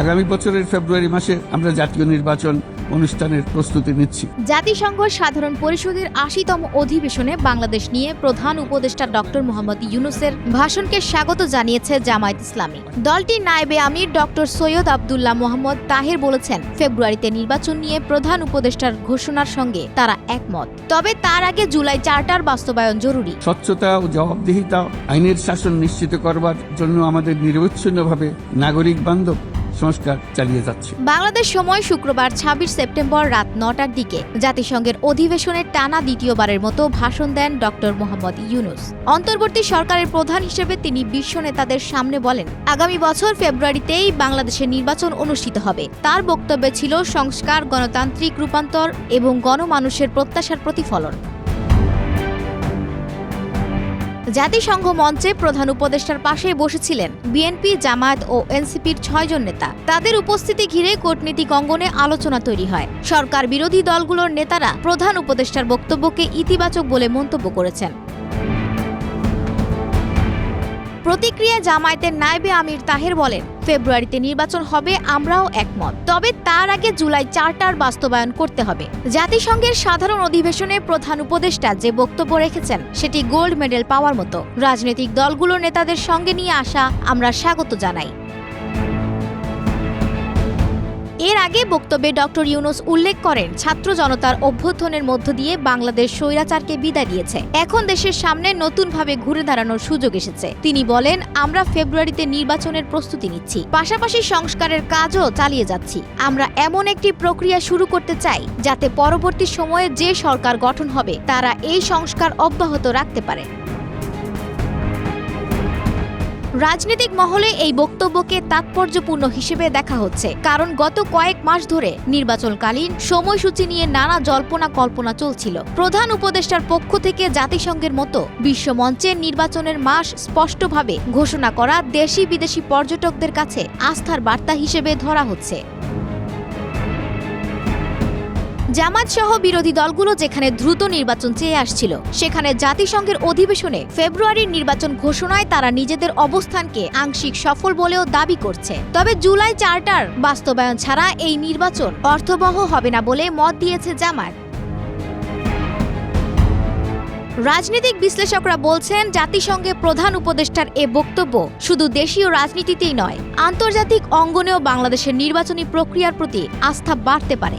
আগামী বছরের ফেব্রুয়ারি মাসে আমরা জাতীয় নির্বাচন অনুষ্ঠানের প্রস্তুতি নিচ্ছি। জাতিসংঘ সাধারণ পরিষদের আশিতম অধিবেশনে বাংলাদেশ নিয়ে প্রধান উপদেষ্টা ডক্টর মোহাম্মদ ইউনুসের ভাষণকে স্বাগত জানিয়েছে জামায়াত ইসলামী। দলটির নায়েবে আমির ডক্টর সৈয়দ আবদুল্লাহ মোহাম্মদ তাহের বলেছেন ফেব্রুয়ারিতে নির্বাচন নিয়ে প্রধান উপদেষ্টার ঘোষণার সঙ্গে তারা একমত। তবে তার আগে জুলাই চার্টার বাস্তবায়ন জরুরি। স্বচ্ছতা ও জবাবদিহিতা আইনের শাসন নিশ্চিত করবার জন্য আমাদের নিরবচ্ছিন্নভাবে নাগরিক বান্ধব সংস্কার চালিয়ে যাচ্ছে। বাংলাদেশ সময় শুক্রবার, ছাব্বিশ সেপ্টেম্বর রাত নটার দিকে জাতিসংঘের অধিবেশনের টানা দ্বিতীয়বারের মতো ভাষণ দেন ডক্টর মোহাম্মদ ইউনুস। অন্তর্বর্তী সরকারের প্রধান হিসেবে তিনি বিশ্ব নেতাদের সামনে বলেন, আগামী বছর ফেব্রুয়ারিতেই বাংলাদেশের নির্বাচন অনুষ্ঠিত হবে। তার বক্তব্যে ছিল সংস্কার, গণতান্ত্রিক রূপান্তর এবং গণমানুষের প্রত্যাশার প্রতিফলন। জাতিসংঘ মঞ্চে প্রধান উপদেষ্টার পাশে বসেছিলেন বিএনপি, জামায়াত ও এনসিপির ছয়জন নেতা। তাদের উপস্থিতি ঘিরে কূটনীতিক অঙ্গনে আলোচনা তৈরি হয়। সরকার বিরোধী দলগুলোর নেতারা প্রধান উপদেষ্টার বক্তব্যকে ইতিবাচক বলে মন্তব্য করেছেন। প্রতিক্রিয়া জামায়াতের নায়েবে আমির তাহের বলেন, ফেব্রুয়ারিতে নির্বাচন হবে, আমরাও একমত। তবে তার আগে জুলাই চারটার বাস্তবায়ন করতে হবে। জাতিসংঘের সাধারণ অধিবেশনে প্রধান উপদেষ্টা যে বক্তব্য রেখেছেন, সেটি গোল্ড মেডেল পাওয়ার মতো। রাজনৈতিক দলগুলোর নেতাদের সঙ্গে নিয়ে আসা আমরা স্বাগত জানাই। এর আগে বক্তব্যে ডক্টর ইউনুস উল্লেখ করেন, ছাত্র জনতার অভ্যর্থনের মধ্য দিয়ে বাংলাদেশ স্বৈরাচারকে বিদায় দিয়েছে। এখন দেশের সামনে নতুনভাবে ঘুরে দাঁড়ানোর সুযোগ এসেছে। তিনি বলেন, আমরা ফেব্রুয়ারিতে নির্বাচনের প্রস্তুতি নিচ্ছি। পাশাপাশি সংস্কারের কাজও চালিয়ে যাচ্ছি। আমরা এমন একটি প্রক্রিয়া শুরু করতে চাই, যাতে পরবর্তী সময়ে যে সরকার গঠন হবে, তারা এই সংস্কার অব্যাহত রাখতে পারে। রাজনৈতিক মহলে এই বক্তব্যকে তাৎপর্যপূর্ণ হিসেবে দেখা হচ্ছে। কারণ গত কয়েক মাস ধরে নির্বাচনকালীন সময়সূচি নিয়ে নানা জল্পনা কল্পনা চলছিল। প্রধান উপদেষ্টার পক্ষ থেকে জাতিসংঘের মতো বিশ্বমঞ্চে নির্বাচনের মাস স্পষ্টভাবে ঘোষণা করা দেশি বিদেশি পর্যটকদের কাছে আস্থার বার্তা হিসেবে ধরা হচ্ছে। জামাত সহ বিরোধী দলগুলো যেখানে দ্রুত নির্বাচন চেয়ে আসছিল, সেখানে জাতিসংঘের অধিবেশনে ফেব্রুয়ারির নির্বাচন ঘোষণায় তারা নিজেদের অবস্থানকে আংশিক সফল বলেও দাবি করছে। তবে জুলাই চার্টার বাস্তবায়ন ছাড়া এই নির্বাচন অর্থবহ হবে না বলে মত দিয়েছে জামাত রাজনৈতিক বিশ্লেষকরা বলছেন, জাতিসংঘে প্রধান উপদেষ্টার এ বক্তব্য শুধু দেশীয় রাজনীতিতেই নয়, আন্তর্জাতিক অঙ্গনেও বাংলাদেশের নির্বাচনী প্রক্রিয়ার প্রতি আস্থা বাড়তে পারে।